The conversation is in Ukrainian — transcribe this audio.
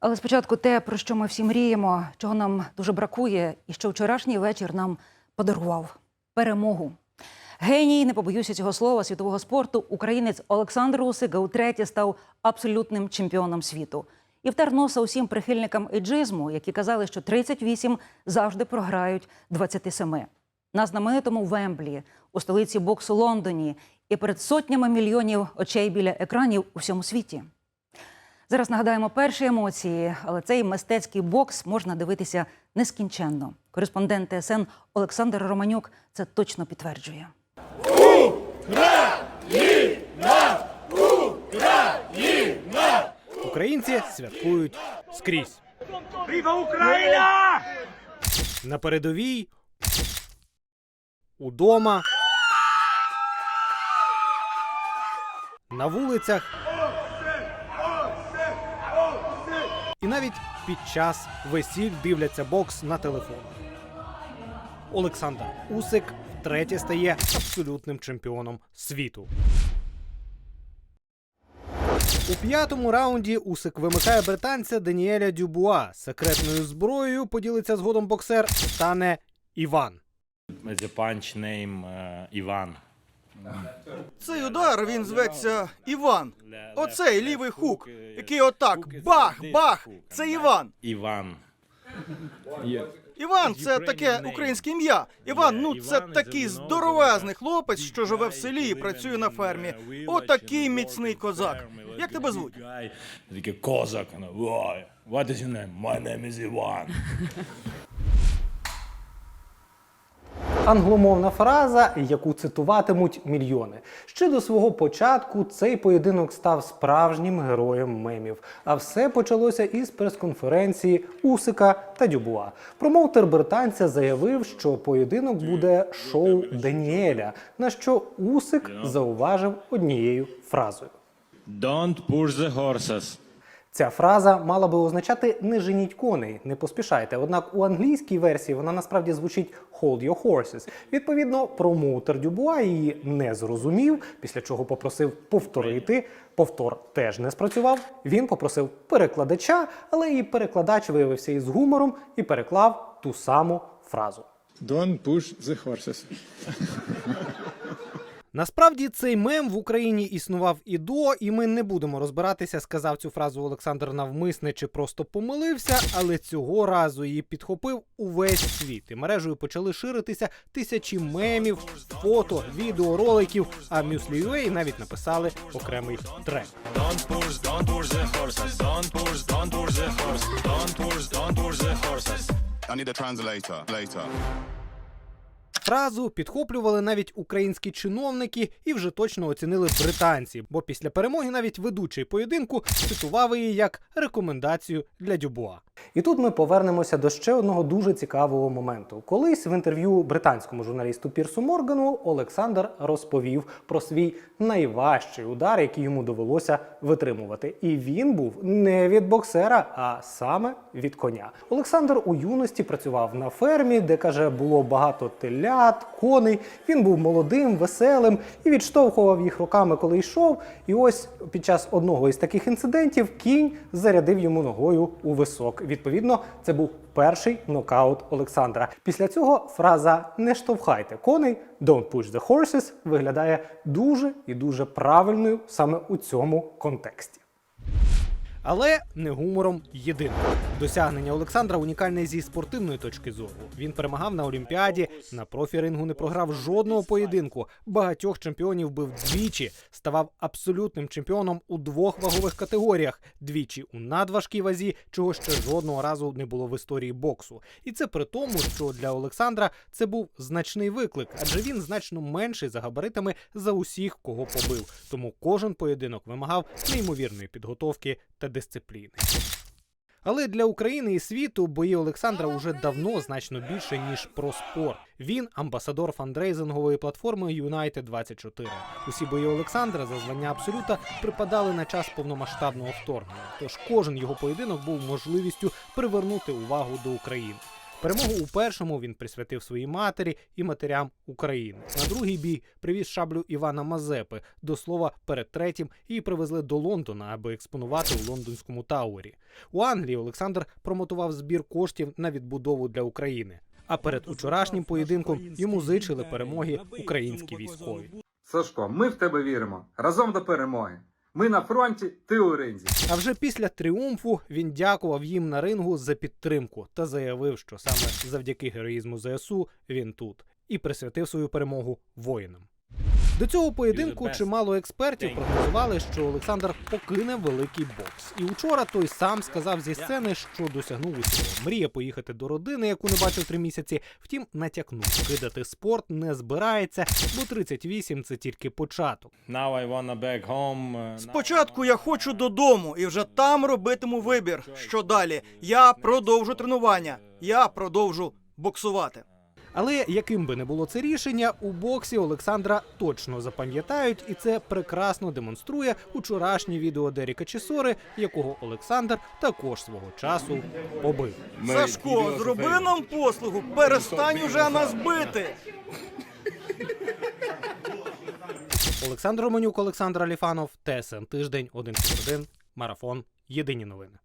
Але спочатку те, про що ми всі мріємо, чого нам дуже бракує, і що вчорашній вечір нам подарував перемогу. Геній, не побоюся цього слова, світового спорту, українець Олександр Усик утретє став абсолютним чемпіоном світу. І втер носа усім прихильникам еджизму, які казали, що 38 завжди програють 27. На знаменитому Вемблі, у столиці боксу Лондоні, і перед сотнями мільйонів очей біля екранів у всьому світі. Зараз нагадаємо перші емоції, але цей мистецький бокс можна дивитися нескінченно. Кореспондент ТСН Олександр Романюк це точно підтверджує. Українці святкують скрізь. Україна! На передовій, удома, на вулицях навіть під час весіль дивляться бокс на телефон. Олександр Усик втретє стає абсолютним чемпіоном світу. У п'ятому раунді Усик вимикає британця Даніеля Дюбуа. Секретною зброєю поділиться згодом боксер стане Іван. Punch name uh, Іван. Цей удар він зветься Іван. Оцей лівий хук, який отак бах, бах. Це Іван. Іван. Іван це таке українське ім'я. Іван, ну це такий здоровезний хлопець, що живе в селі і працює на фермі. Отакий міцний козак. Як тебе звуть? Такий козак. «Ой, What is your name? My name is Іван. Англомовна фраза, яку цитуватимуть мільйони. Ще до свого початку цей поєдинок став справжнім героєм мемів. А все почалося із прес-конференції Усика та Дюбуа. Промоутер британця заявив, що поєдинок буде шоу Даніеля, на що Усик зауважив однією фразою. Don't push the horses. Ця фраза мала би означати не женіть коней, не поспішайте. Однак у англійській версії вона насправді звучить hold your horses. Відповідно, промоутер Дюбуа її не зрозумів, після чого попросив повторити. Повтор теж не спрацював. Він попросив перекладача, але і перекладач виявився із гумором і переклав ту саму фразу. Don't push the horses. Насправді цей мем в Україні існував і до, і ми не будемо розбиратися, сказав цю фразу Олександр навмисне чи просто помилився, але цього разу її підхопив увесь світ. І мережею почали ширитися тисячі мемів, фото, відео, роликів. А Muesli.ua навіть написали окремий трек. Don't push, don't push the horses. Don't push, don't push the horses. Don't push, don't push the horses. I need a translator later. Фразу підхоплювали навіть українські чиновники і вже точно оцінили британці, бо після перемоги навіть ведучий поєдинку цитував її як рекомендацію для Дюбуа. І тут ми повернемося до ще одного дуже цікавого моменту. Колись в інтерв'ю британському журналісту Пірсу Моргану Олександр розповів про свій найважчий удар, який йому довелося витримувати. І він був не від боксера, а саме від коня. Олександр у юності працював на фермі, де каже, було багато телят, коней. Він був молодим, веселим і відштовхував їх руками, коли йшов. І ось під час одного із таких інцидентів кінь зарядив йому ногою у висок. Відповідно, це був перший нокаут Олександра. Після цього фраза не штовхайте коней, don't push the horses виглядає дуже і дуже правильною саме у цьому контексті. Але не гумором єдиним. Досягнення Олександра унікальне зі спортивної точки зору. Він перемагав на Олімпіаді, на профі-рингу не програв жодного поєдинку. Багатьох чемпіонів бив двічі, ставав абсолютним чемпіоном у двох вагових категоріях: двічі у надважкій вазі, чого ще жодного разу не було в історії боксу. І це при тому, що для Олександра це був значний виклик, адже він значно менший за габаритами за усіх, кого побив. Тому кожен поєдинок вимагав неймовірної підготовки та дисципліни. Але для України і світу бої Олександра уже давно значно більше ніж про спорт. Він амбасадор фандрейзингової платформи United 24 Усі бої Олександра за звання абсолюта припадали на час повномасштабного вторгнення. Тож кожен його поєдинок був можливістю привернути увагу до України. Перемогу у першому він присвятив своїй матері і матерям України. На другий бій привіз шаблю Івана Мазепи. До слова, перед третім її привезли до Лондона, аби експонувати у лондонському Тауері. У Англії Олександр промотував збір коштів на відбудову для України. А перед учорашнім поєдинком йому зичили перемоги українські військові. Сашко, ми в тебе віримо. Разом до перемоги. Ми на фронті, ти у ринзі. А вже після тріумфу він дякував їм на рингу за підтримку та заявив, що саме завдяки героїзму ЗСУ він тут і присвятив свою перемогу воїнам. До цього поєдинку чимало експертів прогнозували, що Олександр покине великий бокс. І учора той сам сказав зі сцени, що досягнув усього. Мріє поїхати до родини, яку не бачив три місяці. Втім, натякнув, кидати спорт не збирається, бо 38 – це тільки початок. Now I wanna back home. uh, Спочатку я хочу додому і вже там робитиму вибір. Що далі? Я продовжу тренування. Я продовжу боксувати. Але яким би не було це рішення, у боксі Олександра точно запам'ятають, і це прекрасно демонструє учорашнє відео Деріка Чесори, якого Олександр також свого часу побив. Сашко, зроби нам послугу, перестань уже нас бити. Олександр Романюк, Олександр Аліфанов, ТСН Тиждень, 1+,1, Марафон. Єдині новини.